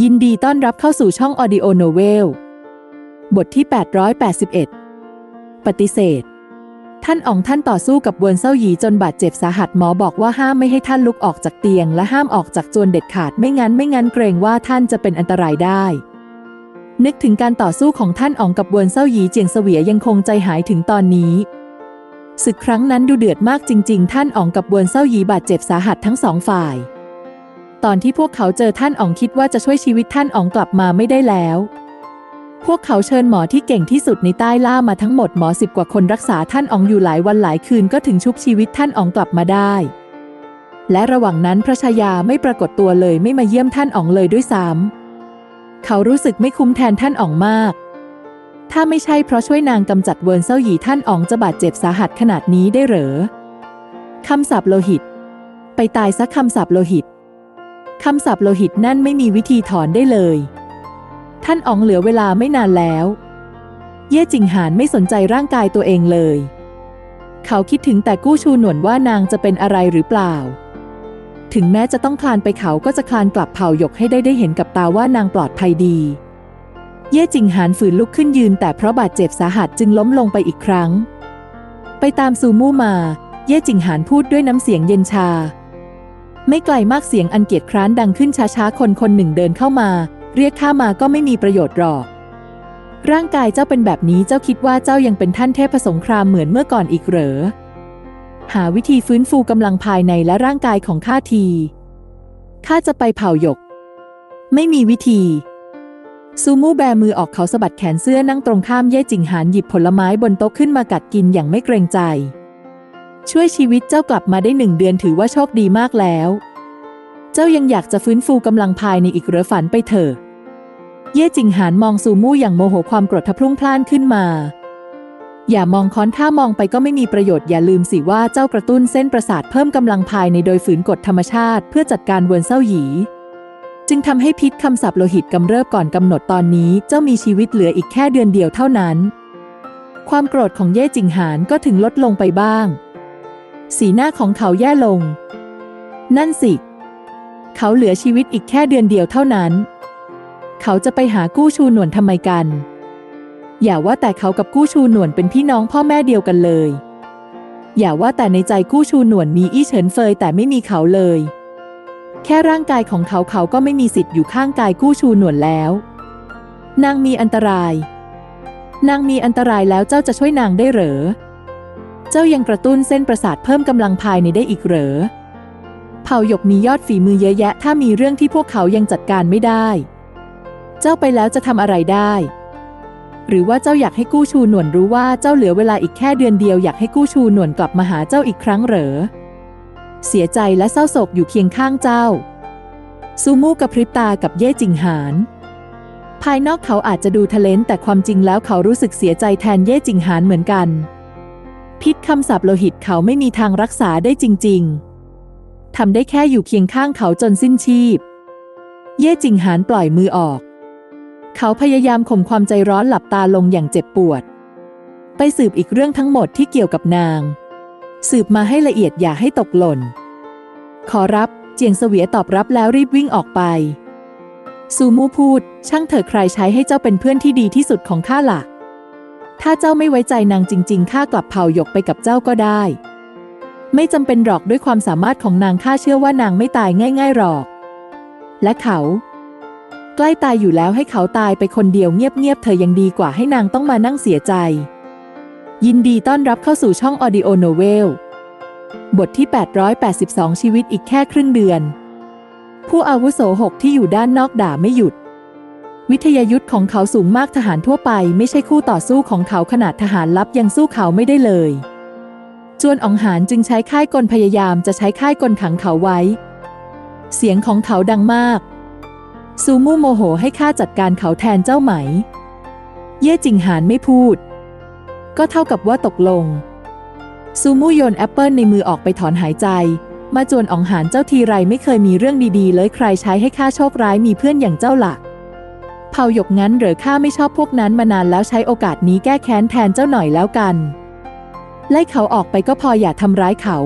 ยินดีต้อนรับเข้าสู่ช่อง Audio Novel บทที่ 881 ปฏิเสธ ท่านอองท่านต่อสู้กับเวินเซาหยีจนบาดเจ็บสาหัสหมอบอกว่าห้ามไม่ให้ท่านลุกออกจากเตียง และห้ามออกจากจวนเด็ดขาดไม่งั้นไม่งั้นเกรงว่าท่านจะเป็นอันตรายได้ นึกถึงการต่อสู้ของท่านอองกับเวินเซาหยีเจียงเสวียยังคงใจหายถึงตอนนี้ศึกครั้งนั้นดูเดือดมากจริง ๆ ท่านอองกับเวินเซาหยีบาดเจ็บสาหัสทั้งสองฝ่าย ตอนที่พวกเขาเจอท่านอ๋องคิดว่าจะช่วยชีวิตท่านอ๋องกลับมาไม่ได้แล้ว พวกเขาเชิญหมอที่เก่งที่สุดในใต้ล่ามาทั้งหมดหมอสิบกว่าคนรักษาท่านอ๋องอยู่หลายวันหลายคืนก็ถึงชุบชีวิตท่านอ๋องกลับมาได้ และระหว่างนั้นพระชายาไม่ปรากฏตัวเลยไม่มาเยี่ยมท่านอ๋องเลยด้วยซ้ำเขารู้สึกไม่คุ้มแทนท่านอ๋องมาก ถ้าไม่ใช่เพราะช่วยนางกำจัดเวิร์นเซาหยีท่านอ๋องจะบาดเจ็บสาหัสขนาดนี้ได้เหรอคำสาปโลหิต ไปตายซะคำสาปโลหิต คำศัพท์โลหิตนั่นไม่มีวิธีถอนได้เลย ท่านอ๋องเหลือเวลาไม่นานแล้ว เย่จิงหานไม่สนใจร่างกายตัวเองเลย เขาคิดถึงแต่กู้ชูหนวนว่านางจะเป็นอะไรหรือเปล่า ถึงแม้จะต้องคลานไปเขาก็จะคลานกลับเผาหยกให้ได้ได้เห็นกับตาว่านางปลอดภัยดี เย่จิงหานฝืนลุกขึ้นยืน แต่เพราะบาดเจ็บสาหัสจึงล้มลงไปอีกครั้ง ไปตามซูมู่มา เย่จิงหานพูดด้วยน้ำเสียงเย็นชา ไม่ไกลมากเสียงอันเกียจคร้านดังขึ้นช้าๆ คนคนหนึ่งเดินเข้ามา เรียกข้ามาก็ไม่มีประโยชน์หรอก ร่างกายเจ้าเป็นแบบนี้เจ้าคิดว่าเจ้ายังเป็นท่านเทพสงครามเหมือนเมื่อก่อนอีกเหรอ หาวิธีฟื้นฟูกำลังภายในและร่างกายของข้าทีข้าจะไปเผาหยก ไม่มีวิธีซูมูแบมือออกเขาสะบัดแขนเสื้อนั่งตรงข้ามเย่จิงหานหยิบผลไม้บนโต๊ะขึ้นมากัดกินอย่างไม่เกรงใจ ช่วยชีวิตเจ้ากลับมาได้หนึ่งเดือนถือว่าโชคดีมากแล้ว เจ้ายังอยากจะฟื้นฟูกำลังภายในอีกหรือฝันไปเถอะ เย่จิงหานมองซูมู่อย่างโมโหความโกรธทะพรุ่งพล่านขึ้นมา อย่ามองค้อนข้ามองไปก็ไม่มีประโยชน์อย่าลืมสิว่าเจ้ากระตุ้นเส้นประสาทเพิ่มกำลังภายในโดยฝืนกฎธรรมชาติเพื่อจัดการเวินเศร้าหยีจึงทำให้พิษคำศัพท์โลหิตกำเริบก่อนกำหนดตอนนี้เจ้ามีชีวิตเหลืออีกแค่เดือนเดียวเท่านั้น ความโกรธของเย่จิงหานก็ถึงลดลงไปบ้าง สีหน้าของเขาแย่ลง นั่นสิ เขาเหลือชีวิตอีกแค่เดือนเดียวเท่านั้น เขาจะไปหากู้ชูหนวนทำไมกัน อย่าว่าแต่เขากับกู้ชูหนวนเป็นพี่น้องพ่อแม่เดียวกันเลย อย่าว่าแต่ในใจกู้ชูหนวนมีอี้เฉินเฟยแต่ไม่มีเขาเลย แค่ร่างกายของเขาเขาก็ไม่มีสิทธิ์อยู่ข้างกายกู้ชูหนวนแล้ว นางมีอันตราย นางมีอันตรายแล้วเจ้าจะช่วยนางได้เหรอ เจ้ายังกระตุ้นเส้นประสาทเพิ่มกำลังภายในได้อีกเหรอ เผ่าหยกมียอดฝีมือเยอะแยะ ถ้ามีเรื่องที่พวกเขายังจัดการไม่ได้ เจ้าไปแล้วจะทำอะไรได้ หรือว่าเจ้าอยากให้กู้ชูหนวนรู้ว่าเจ้าเหลือเวลาอีกแค่เดือนเดียวอยากให้กู้ชูหนวนกลับมาหาเจ้าอีกครั้งเหรอ เสียใจและเศร้าโศกอยู่เคียงข้างเจ้า ซูมูกระพริบตากับเย่จิงหานภายนอกเขาอาจจะดูทะเลนแต่ความจริงแล้วเขารู้สึกเสียใจแทนเย่จิงหานเหมือนกัน พิษคำสาปโลหิตเขาไม่มีทางรักษาได้จริง ๆ ทำได้แค่อยู่เคียงข้างเขาจนสิ้นชีพ เย่จิงหานปล่อยมือออก เขาพยายามข่มความใจร้อนหลับตาลงอย่างเจ็บปวด ไปสืบอีกเรื่องทั้งหมดที่เกี่ยวกับนาง สืบมาให้ละเอียดอย่าให้ตกหล่น ขอรับเจียงเสวียตอบรับแล้วรีบวิ่งออกไป ซูมูพูด ช่างเถอะใครใช้ให้เจ้าเป็นเพื่อนที่ดีที่สุดของข้าล่ะ ถ้าเจ้าไม่ไว้ใจนางจริง ๆ ข้ากลับเผาหยกไปกับเจ้าก็ได้ ไม่จำเป็นหรอกด้วยความสามารถของนางข้าเชื่อว่านางไม่ตายง่าย ๆ หรอก และเขา ใกล้ตายอยู่แล้วให้เขาตายไปคนเดียวเงียบ ๆ เธอยังดีกว่าให้นางต้องมานั่งเสียใจ ยินดีต้อนรับเข้าสู่ช่อง Audio Novel บทที่ 882 ชีวิตอีกแค่ครึ่งเดือน ผู้อาวุโสหกที่อยู่ด้านนอกด่าไม่หยุด วิทยายุทธ์ของเขาสูงมากทหารทั่วไปไม่ใช่คู่ต่อสู้ของเขาขนาดทหารลับยังสู้เขาไม่ได้เลย จวนอองหานจึงใช้ค่ายกลพยายามจะใช้ค่ายกลขังเขาไว้ เสียงของเขาดังมาก ซูมูโมโหให้ข้าจัดการเขาแทนเจ้าไหม เย่จิงหานไม่พูด ก็เท่ากับว่าตกลง ซูมูโยนแอปเปิลในมือออกไปถอนหายใจ มาจวนอองหานเจ้าทีไรไม่เคยมีเรื่องดีๆ เลยใครใช้ให้ข้าโชคร้ายมีเพื่อนอย่างเจ้าหลัก เผาหยกงั้นเหรือข้าไม่ชอบพวกนั้นมานานแล้วใช้โอกาสนี้แก้แค้นแทนเจ้าหน่อยแล้วกัน ไล่เขาออกไปก็พออย่าทำร้ายเขา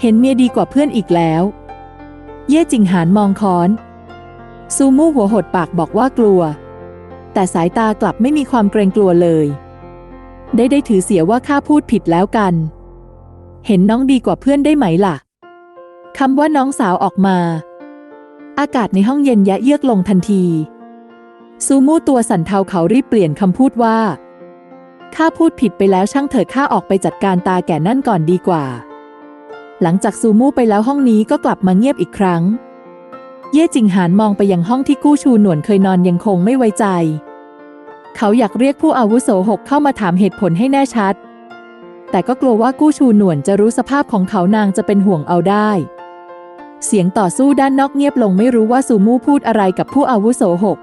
เห็นเมียดีกว่าเพื่อนอีกแล้ว เย่จิงหานมองค้อน ซูมูหัวหดปากบอกว่ากลัว แต่สายตากลับไม่มีความเกรงกลัวเลย ได้ได้ถือเสียว่าข้าพูดผิดแล้วกัน เห็นน้องดีกว่าเพื่อนได้ไหมล่ะคำว่าน้องสาวออกมา อากาศในห้องเย็นยะเยือกลงทันที ซูมูตัวสั่นเทาเขารีบเปลี่ยนคำพูดว่า ข้าพูดผิดไปแล้วช่างเถิดข้าออกไปจัดการตาแก่นั่นก่อนดีกว่า หลังจากซูมูไปแล้วห้องนี้ก็กลับมาเงียบอีกครั้ง เย่จิงหานมองไปยังห้องที่กู้ชูหนวนเคยนอนยังคงไม่ไว้ใจ เขาอยากเรียกผู้อาวุโสหกเข้ามาถามเหตุผลให้แน่ชัด แต่ก็กลัวว่ากู้ชูหนวนจะรู้สภาพของเขานางจะเป็นห่วงเอาได้เสียงต่อสู้ด้านนอกเงียบลงไม่รู้ว่าซูมูพูดอะไรกับผู้อาวุโสหก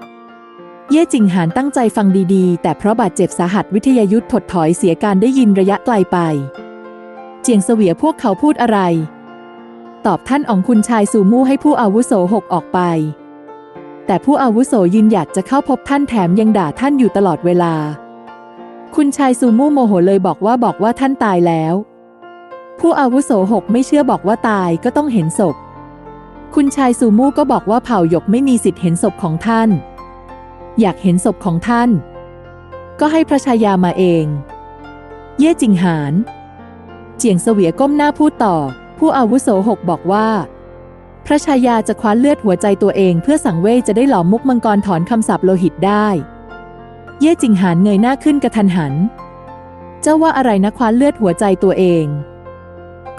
เย่จิงหานตั้งใจฟังดีๆ แต่เพราะบาดเจ็บสาหัสวิทยายุทธถดถอยเสียการได้ยินระยะไกลไป เจียงเสวียพวกเขาพูดอะไร ตอบท่านองคุณชายซูมู่ให้ผู้อาวุโสหกออกไป แต่ผู้อาวุโสยืนหยัดจะเข้าพบท่านแถมยังด่าท่านอยู่ตลอดเวลา คุณชายซูมู่โมโหเลยบอกว่าบอกว่าท่านตายแล้ว ผู้อาวุโสหกไม่เชื่อบอกว่าตายก็ต้องเห็นศพ คุณชายซูมู่ก็บอกว่าเผ่าหยกไม่มีสิทธิ์เห็นศพของท่าน อยากเห็นศพของท่าน ก็ให้พระชายามาเอง เย่จิงหาน เจียงเสวียก้มหน้าพูดต่อ ผู้อาวุโสหกบอกว่า พระชายาจะคว้าเลือดหัวใจตัวเอง เพื่อสังเว่ยจะได้หลอมมุกมังกรถอนคำสาปโลหิตได้ เย่จิงหานเงยหน้าขึ้นกระทันหัน เจ้าว่าอะไรนะคว้าเลือดหัวใจตัวเอง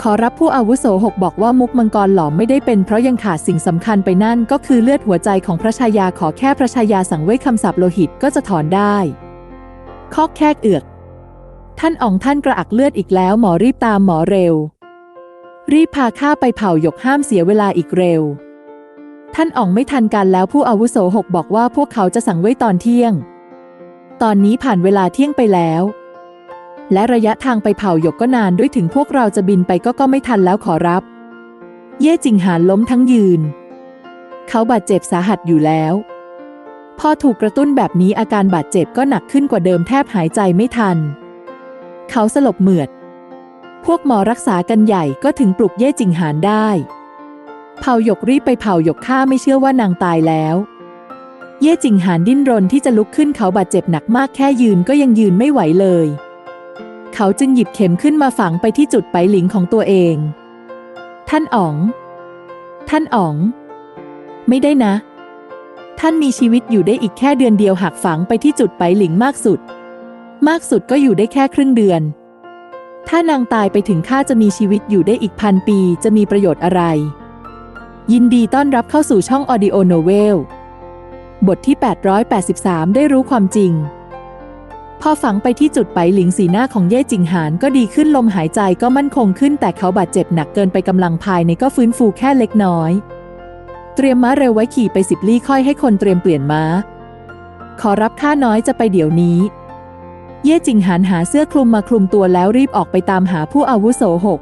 ขอรับผู้อาวุโสหกบอกว่ามุกมังกรหลอมไม่ได้เป็นเพราะยังขาดสิ่งสำคัญไปนั่นก็คือเลือดหัวใจของพระชายาขอแค่พระชายาสั่งเว่ยคำสาปโลหิตก็จะถอนได้คอแคกเอือก ท่านอ๋องท่านกระอักเลือดอีกแล้วหมอรีบตามหมอเร็ว รีบพาข้าไปเผาหยกห้ามเสียเวลาอีกเร็ว ท่านอ๋องไม่ทันกันแล้วผู้อาวุโสหกบอกว่าพวกเขาจะสั่งไว้ตอนเที่ยง ตอนนี้ผ่านเวลาเที่ยงไปแล้ว และระยะทางไปเผาหยกก็นานด้วยถึงพวกเราจะบินไปก็ก็ไม่ทันแล้วขอรับ เย่จิงหานล้มทั้งยืน เขาบาดเจ็บสาหัสอยู่แล้ว พอถูกกระตุ้นแบบนี้อาการบาดเจ็บก็หนักขึ้นกว่าเดิมแทบหายใจไม่ทัน เขาสลบเหมือด พวกหมอรักษากันใหญ่ก็ถึงปลุกเย่จิงหานได้ เผาหยกรีบไปเผาหยกข้าไม่เชื่อว่านางตายแล้วเย่จิงหานดิ้นรนที่จะลุกขึ้นเขาบาดเจ็บหนักมากแค่ยืนก็ยังยืนไม่ไหวเลย เขาจึงหยิบเข็มขึ้นมาฝังไปที่จุดไปหลิงของตัวเอง ท่านอ๋อง ท่านอ๋อง ไม่ได้นะ ท่านมีชีวิตอยู่ได้อีกแค่เดือนเดียวหากฝังไปที่จุดไปหลิงมากสุด มากสุดก็อยู่ได้แค่ครึ่งเดือน ถ้านางตายไปถึงข้าจะมีชีวิตอยู่ได้อีกพันปีจะมีประโยชน์อะไร ยินดีต้อนรับเข้าสู่ช่อง Audio Novel บทที่ 883 ได้รู้ความจริง พอฝังไปที่จุดไปหลิงสีหน้าของเย่จิงหานก็ดีขึ้นลมหายใจก็มั่นคงขึ้น แต่เขาบาดเจ็บหนักเกินไปกำลังภายในก็ฟื้นฟูแค่เล็กน้อย เตรียมม้าเร็วไว้ขี่ไปสิบลี่ค่อยให้คนเตรียมเปลี่ยนม้า ขอรับข้าน้อยจะไปเดี๋ยวนี้ เย่จิงหานหาเสื้อคลุมมาคลุมตัวแล้วรีบออกไปตามหาผู้อาวุโสหก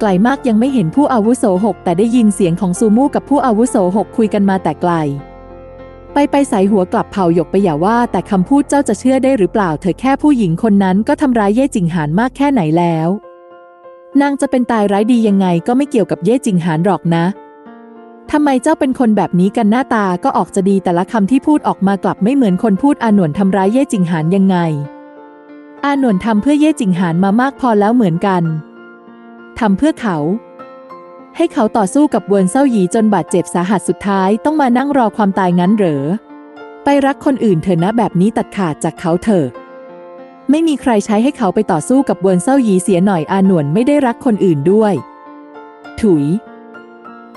ไกลมากยังไม่เห็นผู้อาวุโสหกแต่ได้ยินเสียงของซูมู่กับผู้อาวุโสหกคุยกันมาแต่ไกล ไปไปใส่หัวกลับเผาหยกไปอย่าว่า แต่คำพูดเจ้าจะเชื่อได้หรือเปล่า เธอแค่ผู้หญิงคนนั้นก็ทำร้ายเย่จิงหานมากแค่ไหนแล้ว นางจะเป็นตายร้ายดียังไงก็ไม่เกี่ยวกับเย่จิงหานหรอกนะทำไมเจ้าเป็นคนแบบนี้กันหน้าตาก็ออกจะดีแต่ละคำที่พูดออกมากลับไม่เหมือนคนพูดอาหนวนทำร้ายเย่จิงหานยังไง อาหนวนทำเพื่อเย่จิงหานมามากพอแล้วเหมือนกันทำเพื่อเขา ให้เขาต่อสู้กับเวินเซาหยีจนบาดเจ็บสาหัสสุดท้ายต้องมานั่งรอความตายงั้นเหรอ ไปรักคนอื่นเถอะนะแบบนี้ตัดขาดจากเขาเถอะ ไม่มีใครใช้ให้เขาไปต่อสู้กับเวินเซาหยีเสียหน่อยอาหนวนไม่ได้รักคนอื่นด้วย ถุย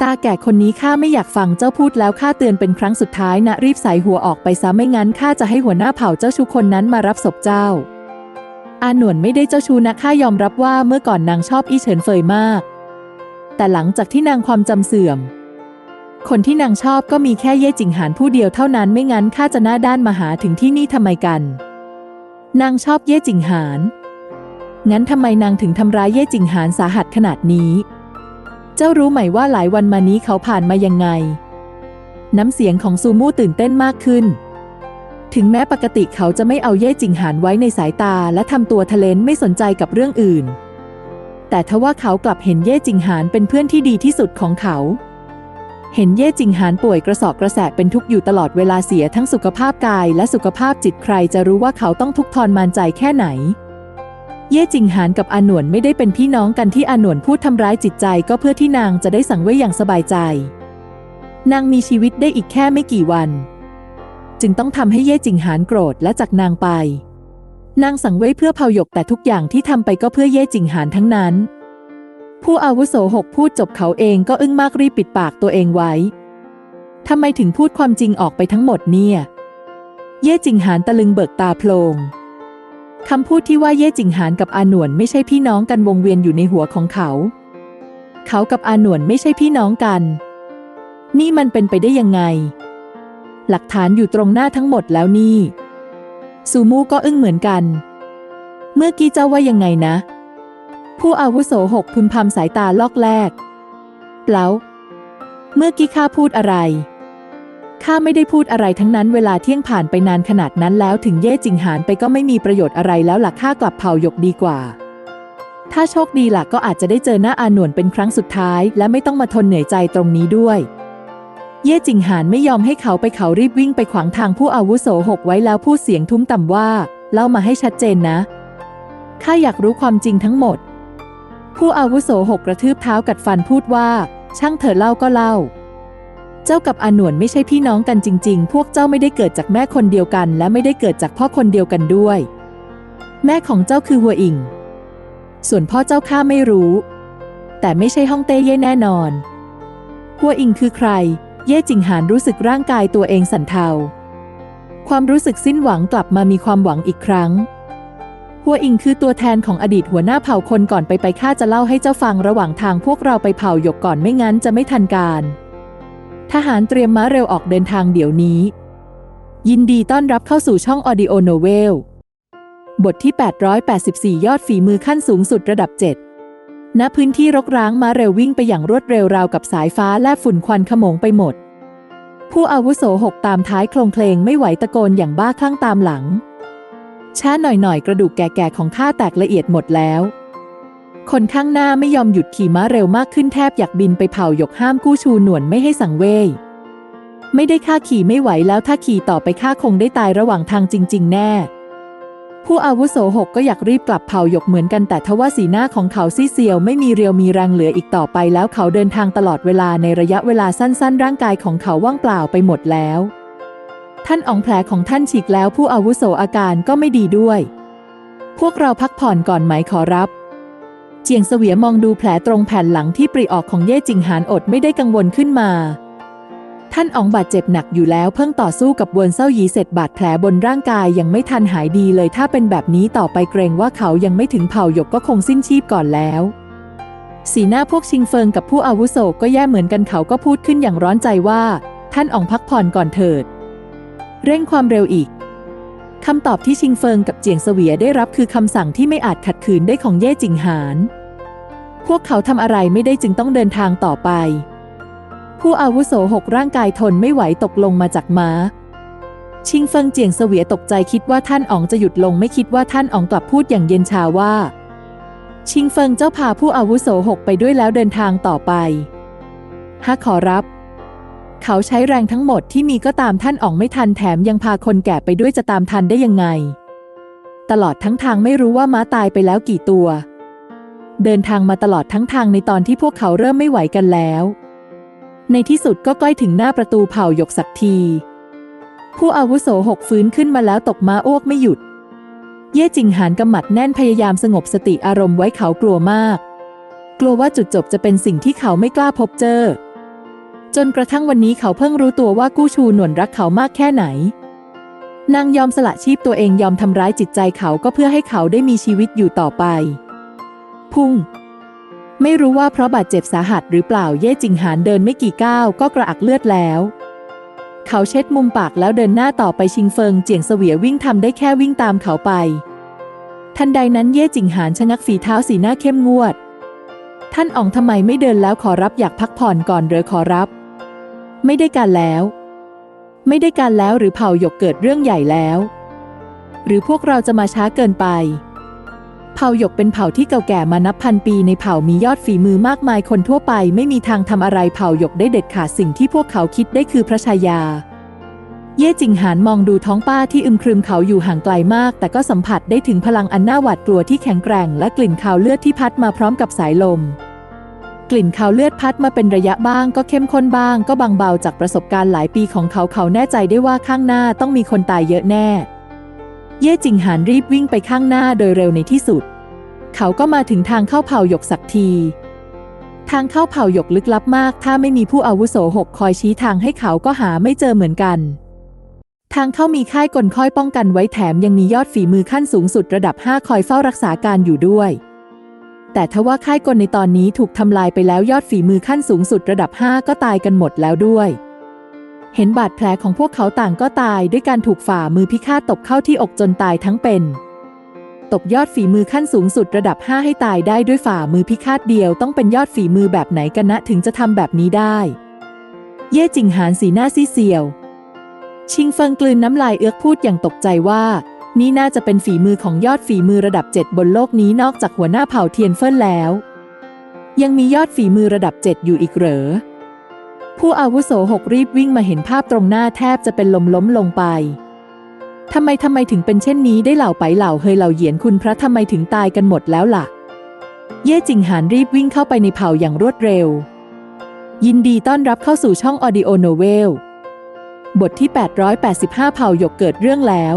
ตาแก่คนนี้ข้าไม่อยากฟังเจ้าพูดแล้วข้าเตือนเป็นครั้งสุดท้ายนะรีบใส่หัวออกไปซะไม่งั้นข้าจะให้หัวหน้าเผ่าเจ้าชูคนนั้นมารับศพเจ้าอาหนวนไม่ได้เจ้าชูนะข้ายอมรับว่าเมื่อก่อนนางชอบอีเฉินเฟยมาก แต่หลังจากที่นางความจำเสื่อม คนที่นางชอบก็มีแค่เย่จิงหานผู้เดียวเท่านั้นไม่งั้นข้าจะหน้าด้านมาหาถึงที่นี่ทำไมกัน นางชอบเย่จิงหาน งั้นทำไมนางถึงทำร้ายเย่จิงหานสาหัสขนาดนี้ เจ้ารู้ไหมว่าหลายวันมานี้เขาผ่านมายังไง น้ำเสียงของซูมู่ตื่นเต้นมากขึ้นถึงแม้ปกติเขาจะไม่เอาเย่จิงหานไว้ในสายตาและทำตัวทะเลนไม่สนใจกับเรื่องอื่น แต่ทว่าเขากลับเห็นเย่จิงหานเป็นเพื่อนที่ดีที่สุดของเขา เห็นเย่จิงหานป่วยกระสอบกระแสะเป็นทุกข์อยู่ตลอดเวลาเสียทั้งสุขภาพกายและสุขภาพจิตใครจะรู้ว่าเขาต้องทุกข์ทรมานใจแค่ไหน เย่จิงหานกับอาหนวนไม่ได้เป็นพี่น้องกันที่อาหนวนพูดทำร้ายจิตใจก็เพื่อที่นางจะได้สังเวยอย่างสบายใจ นางมีชีวิตได้อีกแค่ไม่กี่วัน จึงต้องทำให้เย่จิงหานโกรธและจากนางไป นางสังเวยเพื่อเผาหยกแต่ทุกอย่างที่ทำไปก็เพื่อเย่จิงหานทั้งนั้น ผู้อาวุโสหกพูดจบเขาเองก็อึ้งมากรีบปิดปากตัวเองไว้ทำไมถึงพูดความจริงออกไปทั้งหมดเนี่ย เย่จิงหานตะลึงเบิกตาโพลงคำพูดที่ว่าเย่จิงหานกับอาหนวนไม่ใช่พี่น้องกันวงเวียนอยู่ในหัวของเขา เขากับอาหนวนไม่ใช่พี่น้องกัน นี่มันเป็นไปได้ยังไง หลักฐานอยู่ตรงหน้าทั้งหมดแล้วนี่ ซูมูก็อึ้งเหมือนกัน เมื่อกี้เจ้าว่ายังไงนะ ผู้อาวุโสหกพึมพำสายตาลอกแรกเปล่าเมื่อกี้ข้าพูดอะไรข้าไม่ได้พูดอะไรทั้งนั้นเวลาเที่ยงผ่านไปนานขนาดนั้นแล้วถึงเย่จิงหานไปก็ไม่มีประโยชน์อะไรแล้วล่ะข้ากลับเผาหยกดีกว่า ถ้าโชคดีล่ะก็อาจจะได้เจอหน้าอาหนวนเป็นครั้งสุดท้าย และไม่ต้องมาทนเหนื่อยใจตรงนี้ด้วย เย่จิงหานไม่ยอมให้เขาไปเขารีบวิ่งไปขวางทางผู้อาวุโสหกไว้แล้วพูดเสียงทุ้มต่ำว่า เล่ามาให้ชัดเจนนะ ข้าอยากรู้ความจริงทั้งหมด ผู้อาวุโสหกกระทืบเท้ากัดฟันพูดว่า ช่างเถอเล่าก็เล่า เจ้ากับอาหนวนไม่ใช่พี่น้องกันจริง ๆ พวกเจ้าไม่ได้เกิดจากแม่คนเดียวกัน และไม่ได้เกิดจากพ่อคนเดียวกันด้วย แม่ของเจ้าคือหัวอิง ส่วนพ่อเจ้าข้าไม่รู้ แต่ไม่ใช่ฮ่องเต้เย่แน่นอนหัวอิงคือใคร เย่จิงหานรู้สึกร่างกายตัวเองสั่นเทา ความรู้สึกสิ้นหวังกลับมามีความหวังอีกครั้ง หัวอิงคือตัวแทนของอดีตหัวหน้าเผ่าคนก่อนไปไปข้าจะเล่าให้เจ้าฟังระหว่างทางพวกเราไปเผ่าหยกก่อนไม่งั้นจะไม่ทันการ ทหารเตรียมม้าเร็วออกเดินทางเดี๋ยวนี้ ยินดีต้อนรับเข้าสู่ช่องออดิโอโนเวลบทที่ 884 ยอดฝีมือขั้นสูงสุดระดับ 7 ณพื้นที่รกร้างม้าเร็ววิ่งไปอย่างรวดเร็วราวกับสายฟ้าและฝุ่นควันขโมงไปหมด ผู้อาวุโสหกตามท้ายโคลงเคลงไม่ไหวตะโกนอย่างบ้าคลั่งตามหลัง ช้าหน่อยๆ กระดูกแก่ๆของข้าแตกละเอียดหมดแล้ว คนข้างหน้าไม่ยอมหยุดขี่ม้าเร็วมากขึ้นแทบอยากบินไปเผาหยกห้ามกู้ชูหนวนไม่ให้สังเวยไม่ได้ข้าขี่ไม่ไหวแล้วถ้าขี่ต่อไปข้าคงได้ตายระหว่างทางจริง ๆ แน่ ผู้อาวุโสหกก็อยากรีบกลับเผาหยกเหมือนกันแต่ทว่าสีหน้าของเขาซีเซียวไม่มีเรียวมีแรงเหลืออีกต่อไปแล้วเขาเดินทางตลอดเวลาในระยะเวลาสั้นๆ ร่างกายของเขาว่างเปล่าไปหมดแล้ว ท่านอองแผลของท่านฉีกแล้วผู้อาวุโสอาการก็ไม่ดีด้วย พวกเราพักผ่อนก่อนไหมขอรับ เจียงเสวียมองดูแผลตรงแผ่นหลังที่ปริออกของเย่จิงหานอดไม่ได้กังวลขึ้นมา ท่านอองบาดเจ็บหนักอยู่แล้วเพิ่งต่อสู้กับเวนเซาหยีเสร็จบาดแผลบนร่างกายยังไม่ทันหายดีเลยถ้าเป็นแบบนี้ต่อไปเกรงว่าเขายังไม่ถึงเผ่าหยกก็คงสิ้นชีพก่อนแล้ว สีหน้าพวกชิงเฟิงกับผู้อาวุโสก็แย่เหมือนกันเขาก็พูดขึ้นอย่างร้อนใจว่า ท่านอองพักผ่อนก่อนเถิด เร่งความเร็วอีกคำตอบที่ชิงเฟิงกับเจียงเสวียได้รับคือคำสั่งที่ไม่อาจขัดขืนได้ของเย่จิงหาน พวกเขาทำอะไรไม่ได้จึงต้องเดินทางต่อไป ผู้อาวุโสหกร่างกายทนไม่ไหวตกลงมาจากม้า ชิงเฟิงเจียงเสวียตกใจคิดว่าท่านอ๋องจะหยุดลงไม่คิดว่าท่านอ๋องกลับพูดอย่างเย็นชาว่า ชิงเฟิงเจ้าพาผู้อาวุโสหกไปด้วยแล้วเดินทางต่อไปฮะขอรับ เขาใช้แรงทั้งหมดที่มีก็ตามท่านอ๋องไม่ทันแถมยังพาคนแก่ไปด้วยจะตามทันได้ยังไง ตลอดทั้งทางไม่รู้ว่าม้าตายไปแล้วกี่ตัว เดินทางมาตลอดทั้งทางในตอนที่พวกเขาเริ่มไม่ไหวกันแล้ว ในที่สุดก็ใกล้ถึงหน้าประตูเผ่าหยกสักที ผู้อาวุโสหกฟื้นขึ้นมาแล้วตกม้าอ้วกไม่หยุด เย่จิงหานกำหมัดแน่นพยายามสงบสติอารมณ์ไว้เขากลัวมาก กลัวว่าจุดจบจะเป็นสิ่งที่เขาไม่กล้าพบเจอ จนกระทั่งวันนี้เขาเพิ่งรู้ตัวว่ากู้ชูหนวนรักเขามากแค่ไหน นางยอมสละชีพตัวเองยอมทำร้ายจิตใจเขาก็เพื่อให้เขาได้มีชีวิตอยู่ต่อไป พุ่ง ไม่รู้ว่าเพราะบาดเจ็บสาหัสหรือเปล่าเย่จิงหานเดินไม่กี่ก้าวก็กระอักเลือดแล้ว เขาเช็ดมุมปากแล้วเดินหน้าต่อไปชิงเฟิงเจียงเสวียวิ่งทำได้แค่วิ่งตามเขาไป ทันใดนั้นเย่จิงหานชะงักฝีเท้าสีหน้าเข้มงวด ท่านอ๋องทำไมไม่เดินแล้วขอรับอยากพักผ่อนก่อนหรือขอรับ ไม่ได้การแล้ว ไม่ได้การแล้วหรือเผ่าหยกเกิดเรื่องใหญ่แล้ว หรือพวกเราจะมาช้าเกินไป เผ่าหยกเป็นเผ่าที่เก่าแก่มานับพันปีในเผ่ามียอดฝีมือมากมายคนทั่วไป ไม่มีทางทำอะไรเผ่าหยกได้เด็ดขาดสิ่งที่พวกเขาคิดได้คือพระชายา เย่จิงหานมองดูท้องป้าที่อึมครึมเขาอยู่ห่างไกลมาก แต่ก็สัมผัสได้ถึงพลังอันน่าหวาดกลัวที่แข็งแกร่ง และกลิ่นคาวเลือดที่พัดมาพร้อมกับสายลม กลิ่นคาวเลือดพัดมาเป็นระยะบ้าง ก็เข้มข้นบ้าง ก็บางเบาจากประสบการณ์หลายปีของเขาเขาแน่ใจได้ว่าข้างหน้าต้องมีคนตายเยอะแน่ เย่จิงหานรีบวิ่งไปข้างหน้าโดยเร็วในที่สุด เขาก็มาถึงทางเข้าเผ่าหยกสักที ทางเข้าเผ่าหยกลึกลับมาก ถ้าไม่มีผู้อาวุโสหกคอยชี้ทางให้เขาก็หาไม่เจอเหมือนกัน ทางเข้ามีค่ายกลค่อยป้องกันไว้แถมยังมียอดฝีมือขั้นสูงสุดระดับ 5 คอยเฝ้ารักษาการอยู่ด้วย แต่ทว่าค่ายกลในตอนนี้ถูกทำลายไปแล้วยอดฝีมือขั้นสูงสุดระดับ 5 ก็ตายกันหมดแล้วด้วย เห็นบาดแผลของพวกเขาต่างก็ตายด้วยการถูกฝ่ามือพิฆาตตบเข้าที่อกจนตายทั้งเป็น ตบยอดฝีมือขั้นสูงสุดระดับ 5 ให้ตายได้ด้วยฝ่ามือพิฆาตเดียวต้องเป็นยอดฝีมือแบบไหนกันนะถึงจะทำแบบนี้ได้ เย่จิงหานสีหน้าซีเซียว ชิงเฟิงกลืนน้ำลายเอื้อกพูดอย่างตกใจว่า นี่น่าจะเป็นฝีมือของยอดฝีมือระดับ 7 บนโลกนี้นอกจากหัวหน้าเผ่าเทียนเฟินแล้ว ยังมียอดฝีมือระดับ 7 อยู่อีกเหรอ ผู้อาวุโสหกรีบวิ่งมาเห็นภาพตรงหน้าแทบจะเป็นลมล้มลงไป ทำไมทำไมถึงเป็นเช่นนี้ได้เหล่าไปเหล่าเฮยเหล่าเหยียนคุณพระทำไมถึงตายกันหมดแล้วล่ะ เย่จิงหานรีบวิ่งเข้าไปในเผ่าอย่างรวดเร็ว ยินดีต้อนรับเข้าสู่ช่องออดิโอโนเวล บทที่ 885 เผ่าหยกเกิดเรื่องแล้ว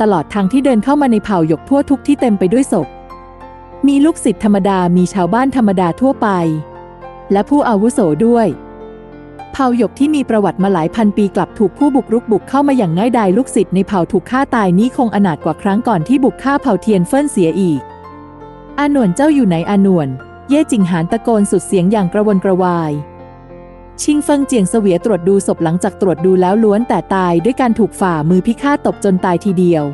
ตลอดทางที่เดินเข้ามาในเผ่าหยกทั่วทุกที่เต็มไปด้วยศพ มีลูกศิษย์ธรรมดามีชาวบ้านธรรมดาทั่วไป และผู้อาวุโสด้วย เผ่าหยกที่มีประวัติมาหลายพันปีกลับถูกผู้บุกรุกบุกเข้ามาอย่างง่ายดายลูกศิษย์ในเผ่าถูกฆ่าตายนี้คงอนาถกว่าครั้งก่อนที่บุกฆ่าเผ่าเทียนเฟินเสียอีก อานวนเจ้าอยู่ไหนอานวน เย่จิงหานตะโกนสุดเสียงอย่างกระวนกระวาย ชิงเฟิงเจียงเสวียตรวจดูศพหลังจากตรวจดูแล้วล้วนแต่ตายด้วยการถูกฝ่ามือพิฆาตตบจนตายทีเดียว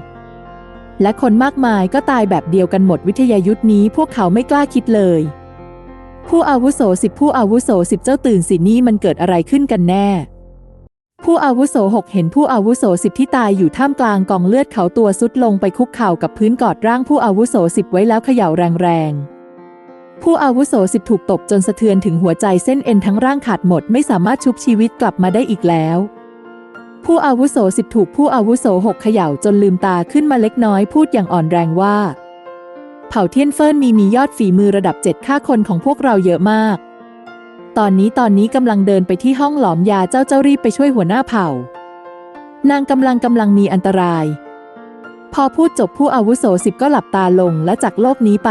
และคนมากมายก็ตายแบบเดียวกันหมดวิทยายุทธ์นี้พวกเขาไม่กล้าคิดเลย ผู้อาวุโสสิบผู้อาวุโสสิบเจ้าตื่นสินี่มันเกิดอะไรขึ้นกันแน่ ผู้อาวุโสหกเห็นผู้อาวุโสสิบที่ตายอยู่ท่ามกลางกองเลือดเขาตัวสุดลงไปคุกเข่ากับพื้นกอดร่างผู้อาวุโสสิบไว้แล้วเขย่าแรงๆ ผู้อาวุโสสิบถูกตบจนสะเทือนถึงหัวใจเส้นเอ็นทั้งร่างขาดหมดไม่สามารถชุบชีวิตกลับมาได้อีกแล้วผู้อาวุโสสิบถูกผู้อาวุโสหกเขย่าจนลืมตาขึ้นมาเล็กน้อยพูดอย่างอ่อนแรงว่า เผ่าเทียนเฟินมีมียอดฝีมือระดับเจ็ดฆ่าคนของพวกเราเยอะมาก ตอนนี้ตอนนี้กำลังเดินไปที่ห้องหลอมยาเจ้าเจ้ารีบไปช่วยหัวหน้าเผ่า นางกำลังกำลังมีอันตราย พอพูดจบผู้อาวุโสสิบก็หลับตาลงและจากโลกนี้ไป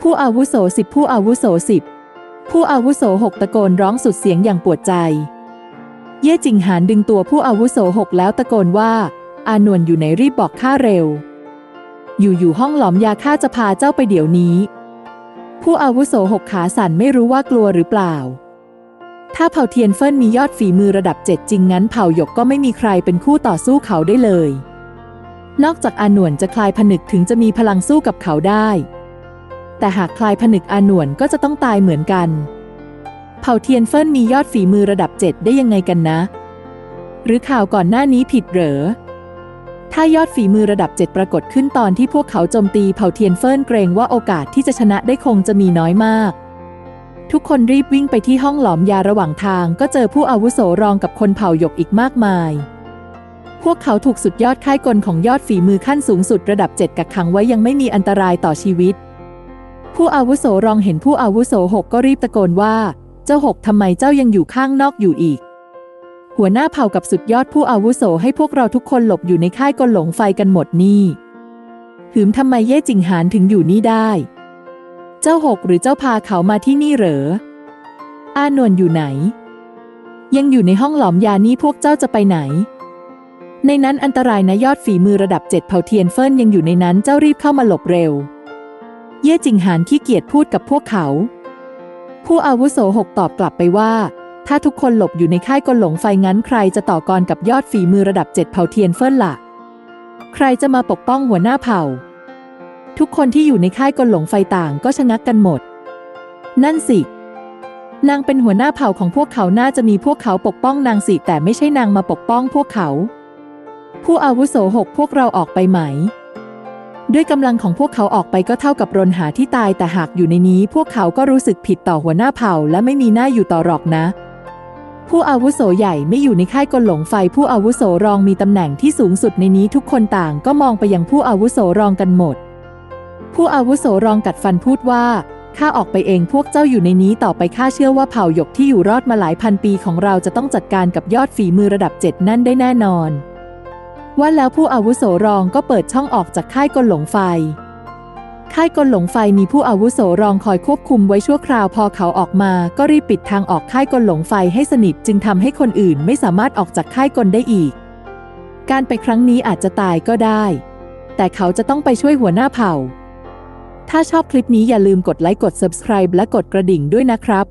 ผู้อาวุโสสิบผู้อาวุโสสิบผู้อาวุโสหกตะโกนร้องสุดเสียงอย่างปวดใจ เย่จิงหานดึงตัวผู้อาวุโสหกแล้วตะโกนว่า อานวนอยู่ไหนรีบบอกข้าเร็ว อยู่อยู่ห้องหลอมยาข้าจะพาเจ้าไปเดี๋ยวนี้ ผู้อาวุโสหกขาสั่นไม่รู้ว่ากลัวหรือเปล่า ถ้าเผ่าเทียนเฟินมียอดฝีมือระดับเจ็ดจริงงั้นเผ่าหยกก็ไม่มีใครเป็นคู่ต่อสู้เขาได้เลย นอกจากอาหนวนจะคลายผนึกถึงจะมีพลังสู้กับเขาได้ แต่หากคลายผนึกอาหนวนก็จะต้องตายเหมือนกัน เผ่าเทียนเฟินมียอดฝีมือระดับเจ็ดได้ยังไงกันนะ หรือข่าวก่อนหน้านี้ผิดเหรอ ถ้ายอดฝีมือระดับ 7 ปรากฏขึ้นตอนที่พวกเขาโจมตีเผ่าเทียนเฟินเกรงว่าโอกาสที่จะชนะได้คงจะมีน้อยมาก ทุกคนรีบวิ่งไปที่ห้องหลอมยาระหว่างทาง ก็เจอผู้อาวุโสรองกับคนเผ่าหยกอีกมากมาย พวกเขาถูกสุดยอดค่ายกลของยอดฝีมือขั้นสูงสุดระดับ 7 กักขังไว้ยังไม่มีอันตรายต่อชีวิต ผู้อาวุโสรองเห็นผู้อาวุโสหกก็รีบตะโกนว่า เจ้าหกทำไมเจ้ายังอยู่ข้างนอกอยู่อีก หัวหน้าเผ่ากับสุดยอดผู้อาวุโสให้พวกเราทุกคนหลบอยู่ในค่ายกลหลงไฟกันหมดนี่หืมทำไมเย่จิงหานถึงอยู่นี่ได้ เจ้าหกหรือเจ้าพาเขามาที่นี่เหรอ อานวนอยู่ไหน ยังอยู่ในห้องหลอมยานี่พวกเจ้าจะไปไหน ในนั้นอันตรายนะยอดฝีมือระดับเจ็ดเผ่าเทียนเฟินยังอยู่ในนั้นเจ้ารีบเข้ามาหลบเร็ว เย่จิงหานขี้เกียจพูดกับพวกเขา ผู้อาวุโสหกตอบกลับไปว่า ถ้าทุกคนหลบอยู่ในค่ายกลหลงไฟงั้นใครจะต่อกรกับยอดฝีมือระดับเจ็ดเผ่าเทียนเฟินล่ะ ใครจะมาปกป้องหัวหน้าเผ่า ทุกคนที่อยู่ในค่ายกลหลงไฟต่างก็ชะงักกันหมด นั่นสิ นางเป็นหัวหน้าเผ่าของพวกเขาน่าจะมีพวกเขาปกป้องนางสิแต่ไม่ใช่นางมาปกป้องพวกเขา ผู้อาวุโสหกพวกเราออกไปไหม ด้วยกำลังของพวกเขาออกไปก็เท่ากับรนหาที่ตายแต่หากอยู่ในนี้ พวกเขาก็รู้สึกผิดต่อหัวหน้าเผ่าและไม่มีหน้าอยู่ต่อหรอกนะ ผู้อาวุโสใหญ่ไม่อยู่ในค่ายกลหลงไฟ ผู้อาวุโสรองมีตำแหน่งที่สูงสุดในนี้ทุกคนต่างก็มองไปยังผู้อาวุโสรองกันหมด ผู้อาวุโสรองกัดฟันพูดว่าข้าออกไปเองพวกเจ้าอยู่ในนี้ต่อไปข้าเชื่อว่าเผ่าหยกที่อยู่รอดมาหลายพันปีของเราจะต้องจัดการกับยอดฝีมือระดับเจ็ดนั่นได้แน่นอน ว่าแล้วผู้อาวุโสรองก็เปิดช่องออกจากค่ายกลหลงไฟ ค่ายกลหลงไฟมีผู้อาวุโสรองคอยควบคุมไว้ชั่วคราวพอเขาออกมา ก็รีบปิดทางออกค่ายกลหลงไฟให้สนิทจึงทำให้คนอื่นไม่สามารถออกจากค่ายกลได้อีก การไปครั้งนี้อาจจะตายก็ได้ แต่เขาจะต้องไปช่วยหัวหน้าเผ่า ถ้าชอบคลิปนี้อย่าลืมกดไลค์กด subscribe และกดกระดิ่งด้วยนะครับ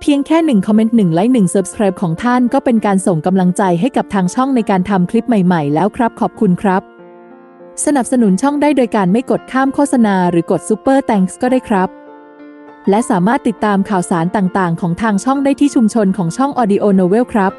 เพียงแค่หนึ่งคอมเมนต์หนึ่งไลค์หนึ่ง subscribe ของท่านก็เป็นการส่งกำลังใจให้กับทางช่องในการทำคลิปใหม่ ๆ แล้วครับ ขอบคุณครับ สนับสนุนช่องได้โดยการไม่กดข้ามโฆษณาหรือกดซ u เปอร์แตงก็ได้ครับ และสามารถติดตามข่าวสารต่างๆ ของทางช่องได้ที่ชุมชนของช่อง Audio Novel ครับ